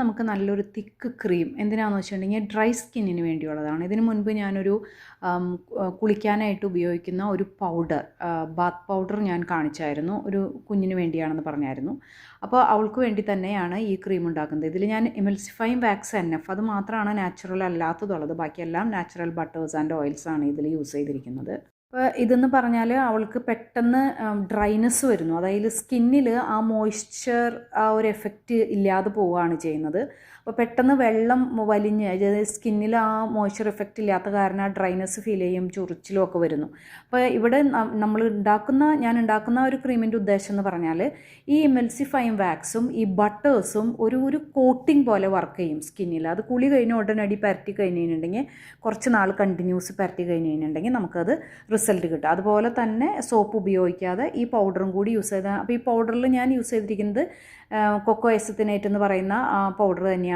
നമുക്ക് നല്ലൊരു തിക്ക് ക്രീം എന്തിനാണെന്ന് വെച്ചിട്ടുണ്ടെങ്കിൽ ഡ്രൈ സ്കിന്നിന് വേണ്ടിയുള്ളതാണ്. ഇതിനു മുൻപ് ഞാനൊരു കുളിക്കാനായിട്ട് ഉപയോഗിക്കുന്ന ഒരു പൗഡർ ബാത്ത് പൗഡർ ഞാൻ കാണിച്ചായിരുന്നു. ഒരു കുഞ്ഞിന് വേണ്ടിയാണെന്ന് പറഞ്ഞായിരുന്നു. അപ്പോൾ അവൾക്ക് വേണ്ടി തന്നെയാണ് ഈ ക്രീം ഉണ്ടാക്കുന്നത്. ഇതിൽ ഞാൻ എമൽസിഫൈം വാക്സ് എൻ എഫ് അത് മാത്രമാണ് നാച്ചുറൽ അല്ലാത്തതുള്ളത്. ബാക്കിയെല്ലാം നാച്ചുറൽ ബട്ടേഴ്സ് ആൻഡ് ഓയിൽസാണ് ഇതിൽ യൂസ് ചെയ്തിരിക്കുന്നത്. അപ്പോൾ ഇതെന്ന് പറഞ്ഞാൽ അവൾക്ക് പെട്ടെന്ന് ഡ്രൈനെസ് വരുന്നു. അതായത് സ്കിന്നിൽ ആ മോയ്സ്ചർ ആ ഒരു എഫക്റ്റ് ഇല്ലാതെ പോവുകയാണ് ചെയ്യുന്നത്. അപ്പോൾ പെട്ടെന്ന് വെള്ളം വലിഞ്ഞ് അതായത് സ്കിന്നിൽ ആ മോയ്സ്ചർ എഫക്റ്റ് ഇല്ലാത്ത കാരണം ആ ഡ്രൈനെസ് ഫീൽ ചെയ്യും ചൊറിച്ചിലും ഒക്കെ വരുന്നു. അപ്പോൾ ഇവിടെ നമ്മൾ ഉണ്ടാക്കുന്ന ഞാൻ ഉണ്ടാക്കുന്ന ഒരു ക്രീമിന്റെ ഉദ്ദേശം എന്ന് പറഞ്ഞാൽ ഈ എമൽസിഫൈങ് വാക്സും ഈ ബട്ടേഴ്സും ഒരു ഒരു കോട്ടിംഗ് പോലെ വർക്ക് ചെയ്യും സ്കിന്നിൽ അത് കുളി കഴിഞ്ഞ് ഉടനടി പരട്ടി കഴിഞ്ഞിട്ടുണ്ടെങ്കിൽ കുറച്ച് നാൾ കണ്ടിന്യൂസ് പരട്ടി കഴിഞ്ഞിട്ടുണ്ടെങ്കിൽ നമുക്കത് റിസൾട്ട് കിട്ടും. അതുപോലെ തന്നെ സോപ്പ് ഉപയോഗിക്കാതെ ഈ പൗഡറും കൂടി യൂസ് ചെയ്താൽ അപ്പോൾ ഈ പൗഡറിൽ ഞാൻ യൂസ് ചെയ്തിരിക്കുന്നത് കൊക്കോ എസത്തിനേറ്റ് എന്ന് പറയുന്ന പൗഡർ തന്നെയാണ്.